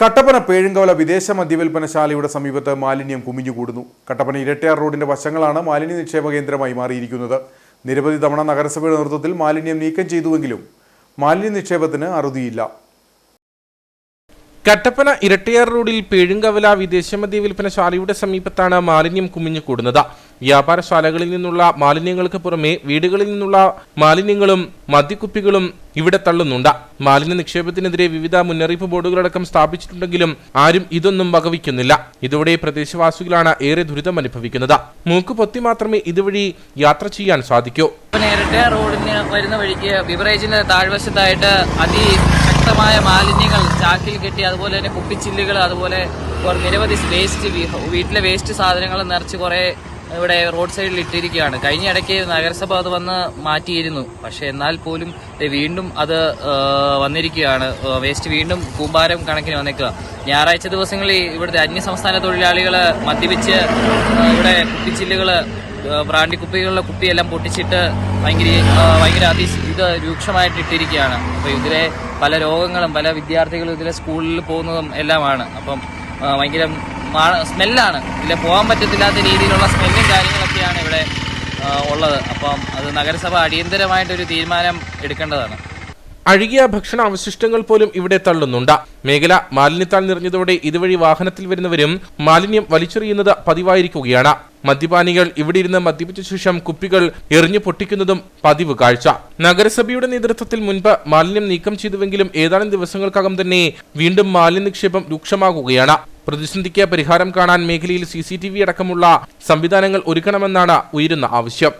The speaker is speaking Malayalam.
കട്ടപ്പന പേഴുങ്കവല വിദേശ മദ്യവിൽപ്പനശാലയുടെ സമീപത്ത് മാലിന്യം കുമിഞ്ഞുകൂടുന്നു. കട്ടപ്പന ഇരട്ടയാർ റോഡിന്റെ വശങ്ങളാണ് മാലിന്യ നിക്ഷേപ കേന്ദ്രമായി മാറിയിരിക്കുന്നത്. നിരവധി തവണ നഗരസഭയുടെ നേതൃത്വത്തിൽ മാലിന്യം നീക്കം ചെയ്തുവെങ്കിലും മാലിന്യ നിക്ഷേപത്തിന് അറുതിയില്ല. കട്ടപ്പന ഇരട്ടയാർ റോഡിൽ പേഴുങ്കവല വിദേശമദ്യ വിൽപ്പനശാലയുടെ സമീപത്താണ് മാലിന്യം കുമിഞ്ഞു കൂടുന്നത് വ്യാപാരശാലകളിൽ നിന്നുള്ള മാലിന്യങ്ങൾക്ക് പുറമെ വീടുകളിൽ നിന്നുള്ള മാലിന്യങ്ങളും മദ്യക്കുപ്പികളും ഇവിടെ തള്ളുന്നുണ്ട്. മാലിന്യ നിക്ഷേപത്തിനെതിരെ വിവിധ മുന്നറിയിപ്പ് ബോർഡുകളടക്കം സ്ഥാപിച്ചിട്ടുണ്ടെങ്കിലും ആരും ഇതൊന്നും വകവയ്ക്കുന്നില്ല. ഇതോടെ പ്രദേശവാസികളാണ് ഏറെ ദുരിതം അനുഭവിക്കുന്നത്. മൂക്ക് പൊത്തി മാത്രമേ ഇതുവഴി യാത്ര ചെയ്യാൻ സാധിക്കൂ. നേരിട്ട് റോഡിന് വരുന്ന വഴിക്ക് ബിവറേജിന്റെ താഴ്വശത്തായിട്ട് അതിശക്തമായ മാലിന്യങ്ങൾ ചാക്കിൽ കെട്ടി അതുപോലെ തന്നെ കുപ്പിച്ചില്ലുകൾ അതുപോലെ നിരവധി വേസ്റ്റ് വീട്ടിലെ വേസ്റ്റ് സാധനങ്ങൾ നിറച്ച് കുറെ ഇവിടെ റോഡ് സൈഡിൽ ഇട്ടിരിക്കുകയാണ്. കഴിഞ്ഞ ഇടയ്ക്ക് നഗരസഭ അത് വന്ന് മാറ്റിയിരുന്നു. പക്ഷെ എന്നാൽ പോലും വീണ്ടും അത് വന്നിരിക്കുകയാണ്. വേസ്റ്റ് വീണ്ടും കൂമ്പാരം കണക്കിന് വന്നേക്കുക. ഞായറാഴ്ച ദിവസങ്ങളിൽ ഇവിടുത്തെ അന്യസംസ്ഥാന തൊഴിലാളികൾ മദ്യപിച്ച് ഇവിടെ കുപ്പിച്ചില്ലുകൾ ബ്രാൻഡി കുപ്പികളിലെ കുപ്പിയെല്ലാം പൊട്ടിച്ചിട്ട് ഭയങ്കര ഭയങ്കര അതി ഇത് രൂക്ഷമായിട്ട് ഇട്ടിരിക്കുകയാണ്. അപ്പോൾ ഇതിലെ പല രോഗങ്ങളും പല വിദ്യാർത്ഥികളും ഇതിലെ സ്കൂളിൽ പോകുന്നതും എല്ലാമാണ്. അപ്പം ഭയങ്കര സ്മെല്ലാണ്. ഇതിൽ പോകാൻ പറ്റത്തില്ലാത്ത രീതിയിലുള്ള സ്മെല്ലും കാര്യങ്ങളൊക്കെയാണ് ഇവിടെ ഉള്ളത്. അപ്പം അത് നഗരസഭ അടിയന്തരമായിട്ടൊരു തീരുമാനം എടുക്കേണ്ടതാണ്. അഴുകിയ ഭക്ഷണ അവശിഷ്ടങ്ങൾ പോലും ഇവിടെ തള്ളുന്നുണ്ട്. മേഖല മാലിന്യത്താൽ നിറഞ്ഞതോടെ ഇതുവഴി വാഹനത്തിൽ വരുന്നവരും മാലിന്യം വലിച്ചെറിയുന്നത് പതിവായിരിക്കുകയാണ്. മദ്യപാനികൾ ഇവിടെ ഇരുന്ന് മദ്യപിച്ച ശേഷം കുപ്പികൾ എറിഞ്ഞു പൊട്ടിക്കുന്നതും പതിവ് കാഴ്ച. നഗരസഭയുടെ നേതൃത്വത്തിൽ മുൻപ് മാലിന്യം നീക്കം ചെയ്തുവെങ്കിലും ഏതാനും ദിവസങ്ങൾക്കകം തന്നെ വീണ്ടും മാലിന്യ നിക്ഷേപം രൂക്ഷമാകുകയാണ്. പ്രതിസന്ധിക്ക് പരിഹാരം കാണാൻ മേഖലയിൽ സി അടക്കമുള്ള സംവിധാനങ്ങൾ ഒരുക്കണമെന്നാണ് ഉയരുന്ന ആവശ്യം